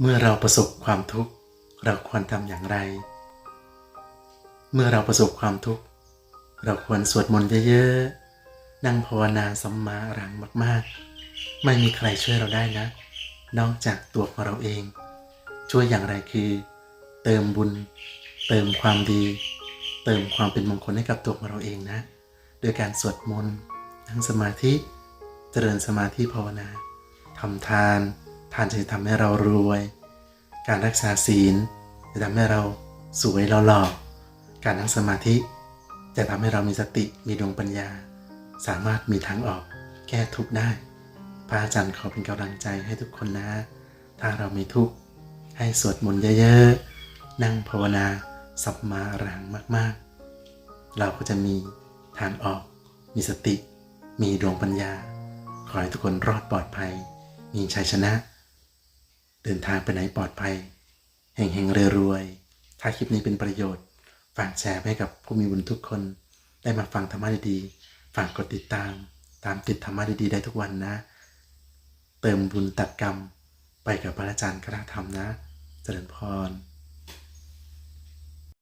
เมื่อเราประสบความทุกข์เราควรทำอย่างไร เมื่อเราประสบความทุกข์เราควรสวดมนต์เยอะๆ นั่งภาวนาสัมมาอรังมากๆ ไม่มีใครช่วยเราได้นะ นอกจากตัวของเราเอง ช่วยอย่างไรคือ เติมบุญ เติมความดี เติมความเป็นมงคลให้กับตัวของเราเองนะ โดยการสวดมนต์นั่งสมาธิ เจริญสมาธิภาวนาทำทาน ทานจะทำให้เรารวย การรักษาศีล จะทำให้เราสวยเราหล่อการนั่งสมาธิ จะทำให้เรามีสติมีดวงปัญญา สามารถมีทางออกแก้ทุกข์ได้ พระอาจารย์ขอเป็นกำลังใจให้ทุกคนนะ ถ้าเรามีทุกข์ให้สวดมนต์เยอะๆ นั่งภาวนาสัมมารังมากๆ เราก็จะมีทางออก มีสติ มีดวงปัญญา ขอให้ทุกคนรอดปลอดภัย มีชัยชนะ เดินทางไปไหนปลอดภัยแห่งๆรวยๆถ้าคลิปนี้เป็นประโยชน์ ฝากแชร์ให้กับผู้มีบุญทุกคน ได้มาฟังธรรมะดีๆ ฝากกดติดตาม ตามติดธรรมะดีๆ ได้ทุกวันนะ เติมบุญตัดกรรม ไปกับพระอาจารย์คณะธรรมนะ เจริญพร